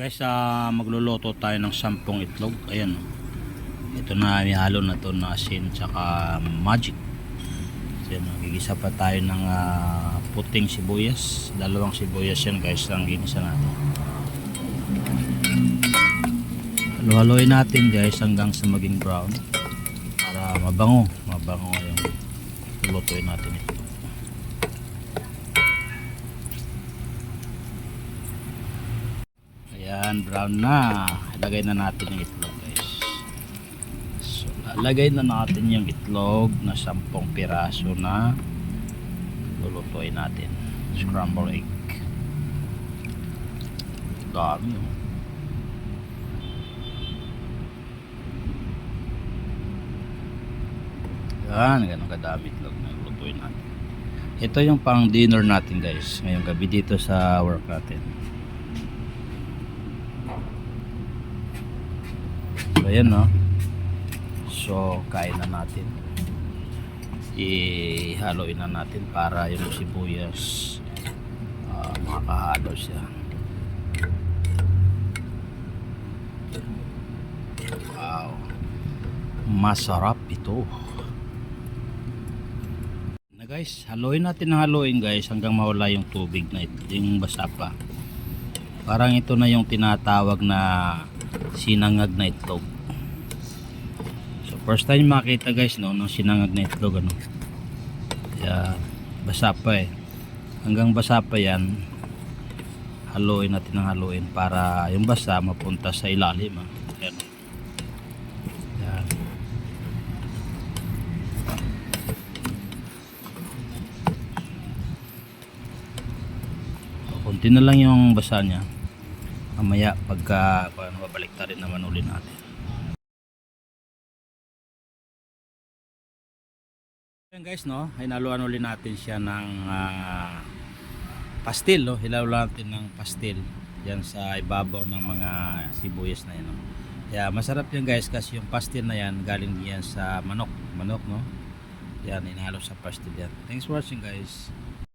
guys, ah, magluluto tayo ng sampung itlog. Ayan. Ito na, may halo na to na asin tsaka magic. So, yan, gigisa pa tayo ng ah, puting sibuyas. Dalawang sibuyas yan guys, ang ginisa natin. Halo-haloy natin guys hanggang sa maging brown. Para mabango. Mabango yung lulutuin natin ito. Ayan, brown na. Ilagay na natin yung itlog, guys. So, lalagay na natin yung itlog na 10 piraso na lulutuin natin. Scramble egg. Dami, oh. Yan, ganun kadami itlog na lulutuin natin. Ito yung pang dinner natin guys. Ngayong gabi dito sa work natin. So ayan no. So kain na natin. Ihaloin na natin para yung sibuyas uh, makakahalo siya. Wow. Masarap ito. Na guys, haluin natin ng haluin guys hanggang mawala yung tubig na ito, yung basa pa. Parang ito na yung tinatawag na sinangag na itlog. So first time makita guys no ng sinangag na itlog ano. Kaya basa pa eh. Hanggang basa pa yan haluin natin ng haluin para yung basa mapunta sa ilalim ah. Ayan. Yan. Kunti na lang yung basa niya. Mamaya pagka paano babalik ta rin naman uli natin. Ayan guys no, hinaluan uli natin siya ng ah, pastil no, hinaluan natin ng pastil diyan sa ibabaw ng mga sibuyas na yan no. Kaya masarap yan guys kasi yung pastil na yan galing yan sa manok, manok no. Yan, inahalo sa pastil yan. Thanks for watching guys.